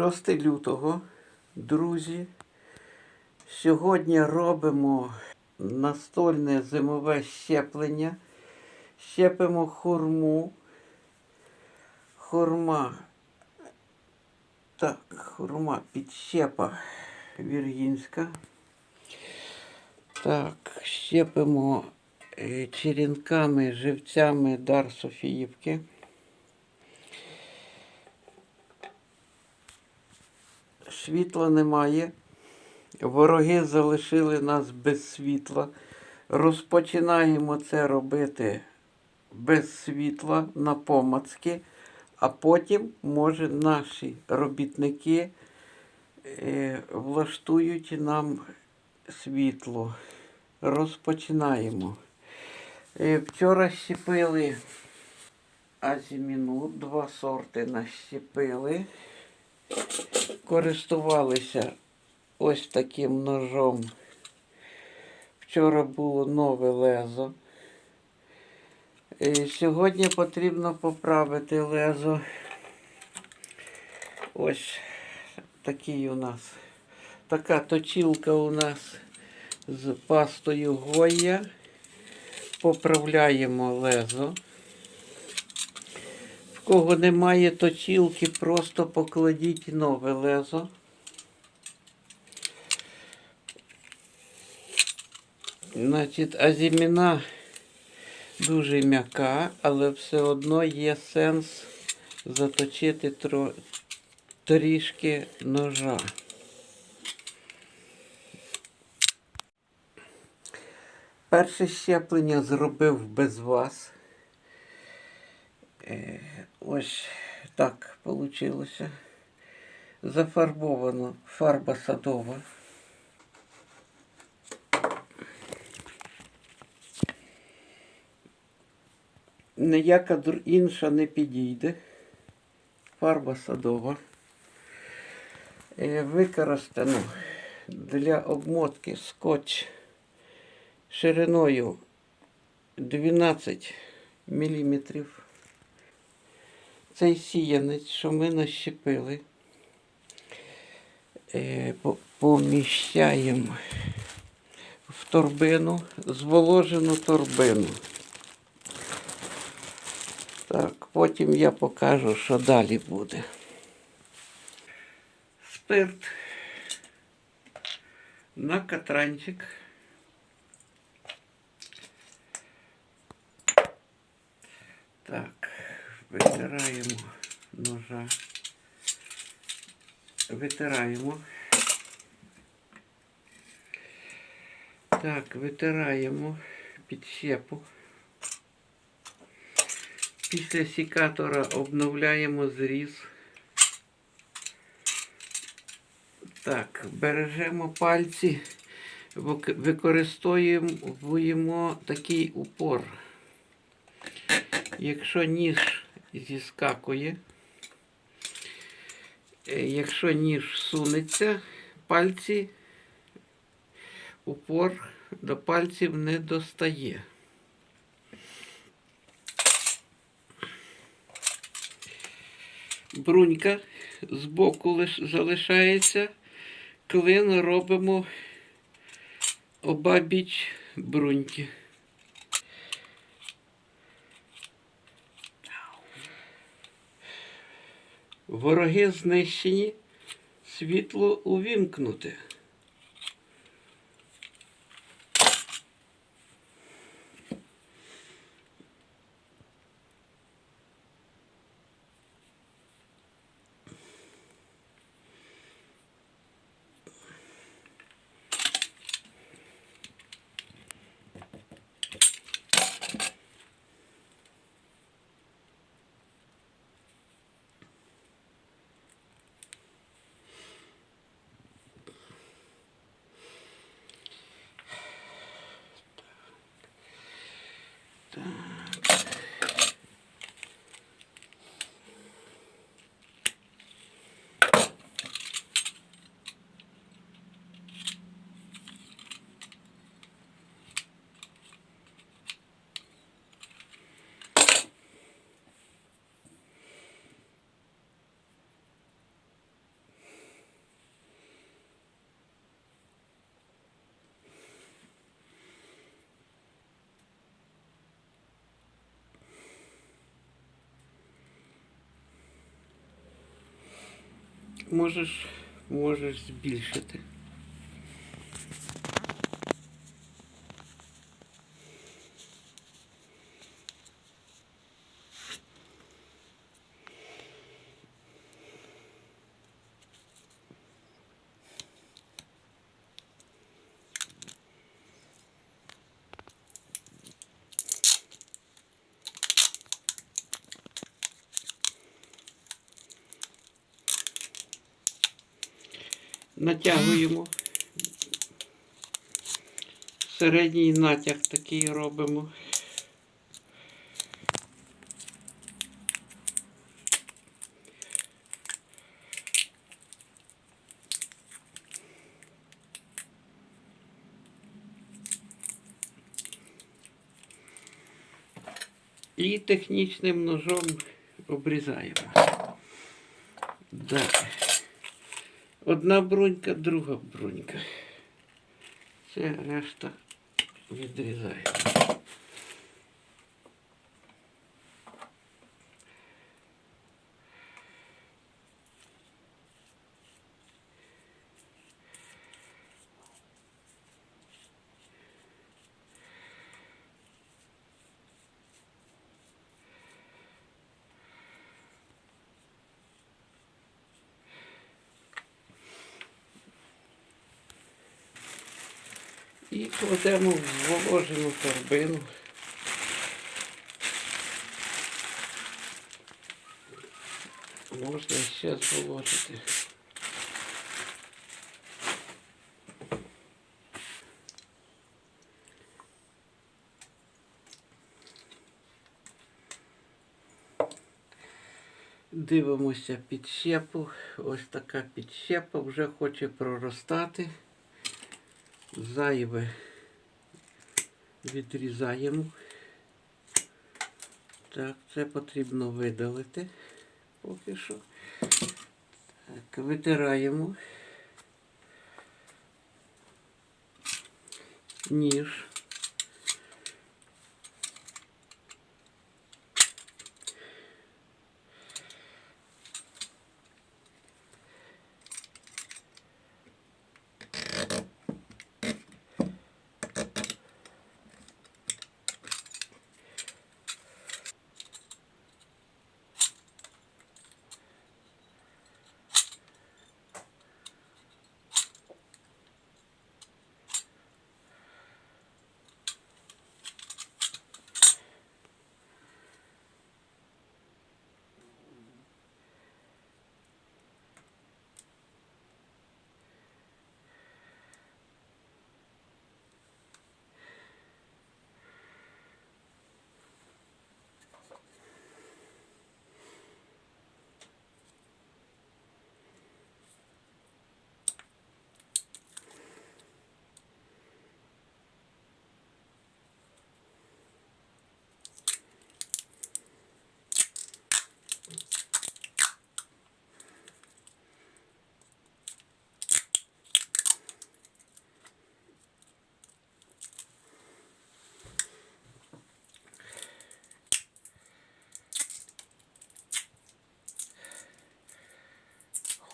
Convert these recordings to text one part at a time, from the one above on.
6 лютого, друзі. Сьогодні робимо настольне зимове щеплення. Щепимо хурму. Хурма. Так, хурма підщепа віргінська. Так, щепимо е, черенками, живцями дар Софіївки. Світла немає. Вороги залишили нас без світла. Розпочинаємо це робити без світла на помацки, а потім, може, наші робітники е, влаштують нам світло. Розпочинаємо. Е, Вчора щепили азіміну, два сорти нащепили. Користувалися ось таким ножом. Вчора було нове лезо. Е, Сьогодні потрібно поправити лезо. Ось такий у нас. Така точілка у нас з пастою Гоя. Поправляємо лезо. Кого немає точілки, просто покладіть нове лезо. Значить, азіміна дуже м'яка, але все одно є сенс заточити тро... трішки ножа. Перше щеплення зробив без вас. Е, Ось так вийшло. Зафарбовано фарба садова. Ніяка інша не підійде. Фарба садова. Е, Використано для обмотки скотч шириною 12 мм. Цей сіянець, що ми нащепили, е, поміщаємо в торбину, зволожену торбину. Так, потім я покажу, що далі буде. Спирт на катранчик. Так, витираємо ножа. Витираємо. Так, витираємо підщепу. Після сікатора обновляємо зріз. Так, бережемо пальці, використовуємо такий упор. Якщо ніж зіскакує, е, якщо ніж сунеться, пальці, упор до пальців не достає. Брунька збоку лиш залишається. Клин робимо обабіч бруньки. Вороги знищені, світло увімкнуте. Можеш, можеш збільшити. Натягуємо. Середній натяг такий робимо. І технічним ножом обрізаємо. Далі. Одна брунька, друга брунька. Це решта відрізаємо. І кладемо в зволожену торбину. Можна ще зволожити. Дивимося підщепу. Ось така підщепа вже хоче проростати. Зайве відрізаємо. Так, це потрібно видалити поки що. Так, витираємо. Ніж.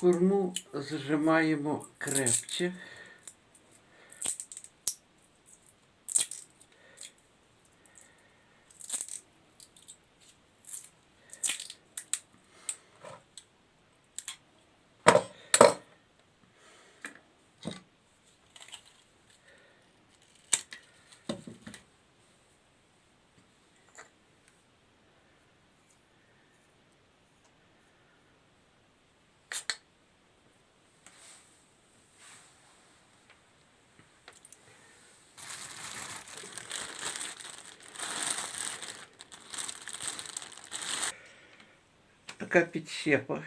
Хурму зажимаємо крепче. Така підщепа.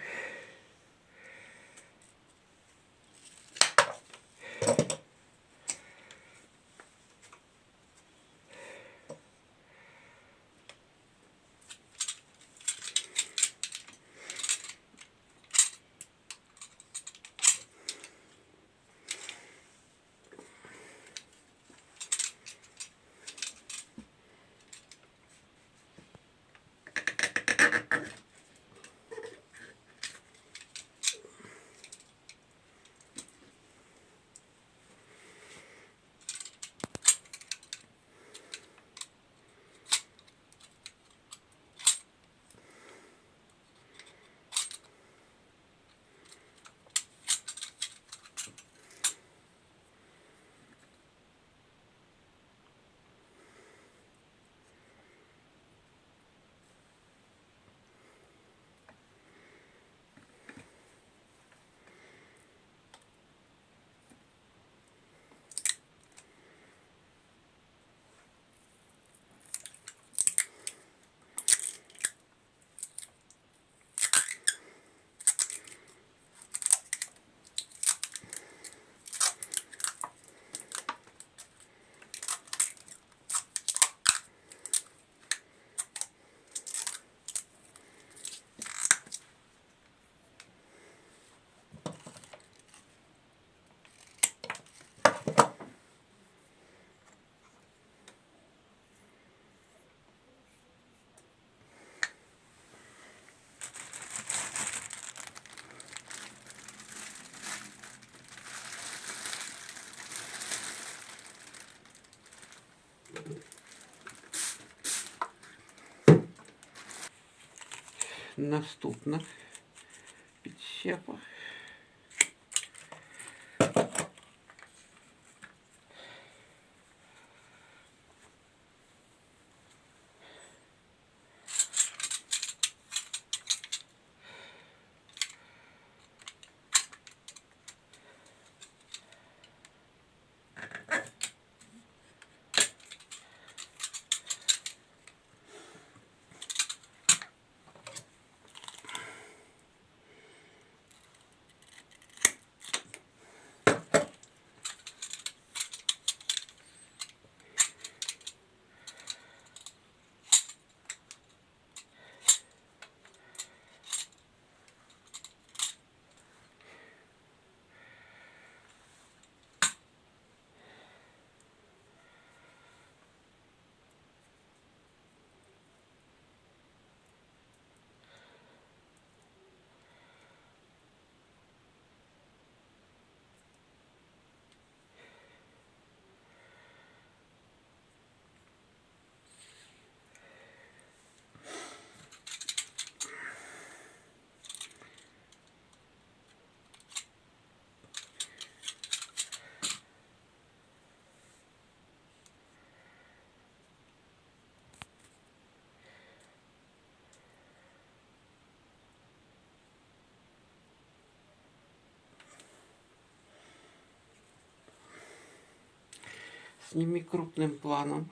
Наступна підщепа. Сними крупным планом.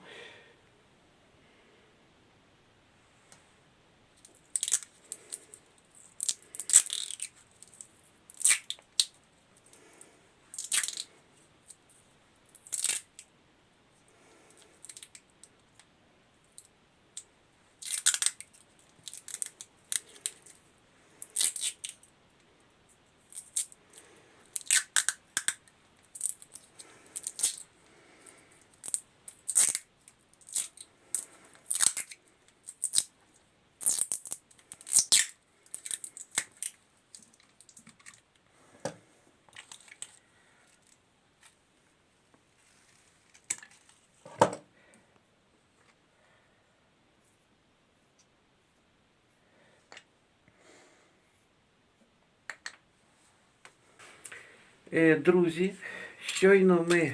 Друзі, щойно ми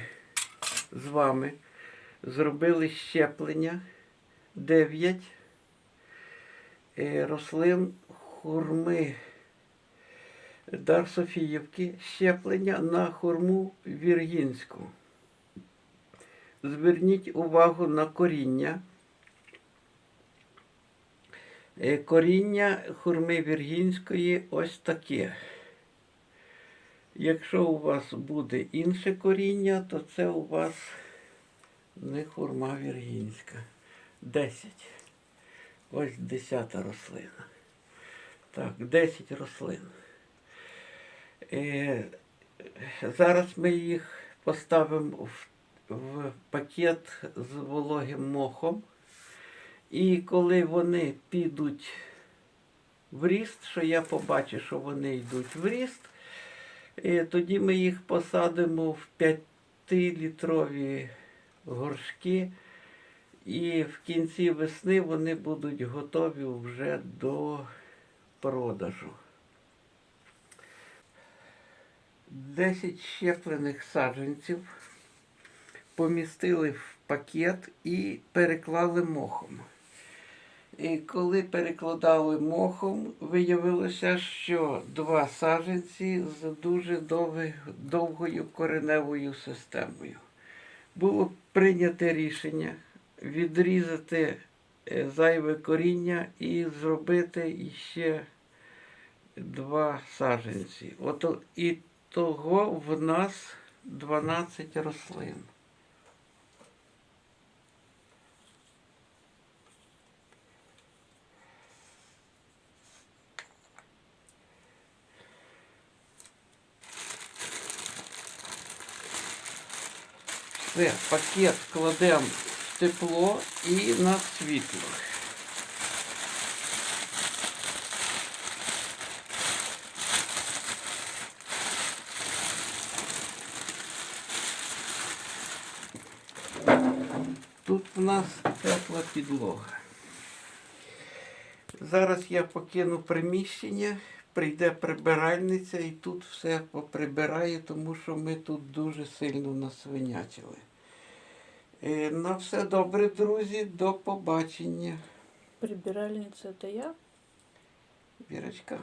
з вами зробили щеплення 9 е, рослин хурми Дар Софіївки щеплення на хурму віргінську. Зверніть увагу на коріння. Е, Коріння хурми віргінської ось таке. Якщо у вас буде інше коріння, то це у вас не хурма віргінська. 10. Ось 10 рослина. Так, 10 рослин. Е, зараз ми їх поставимо в, в пакет з вологим мохом. І коли вони підуть в ріст, що я побачу, що вони йдуть в ріст, і тоді ми їх посадимо в 5-літрові горшки, і в кінці весни вони будуть готові вже до продажу. 10 щеплених саджанців помістили в пакет і переклали мохом. І коли перекладали мохом, виявилося, що два саджанці з дуже довгою кореневою системою. Було прийнято рішення відрізати е, зайве коріння і зробити іще два саджанці. Ото і того в нас 12 рослин. Все, пакет кладемо в тепло і на світло. Тут в нас тепла підлога. Зараз я покину приміщення, прийде прибиральниця і тут все поприбирає, тому що ми тут дуже сильно насвинячили. Е, На все добре, друзі, до побачення. Прибиральниця це я. Вірочка.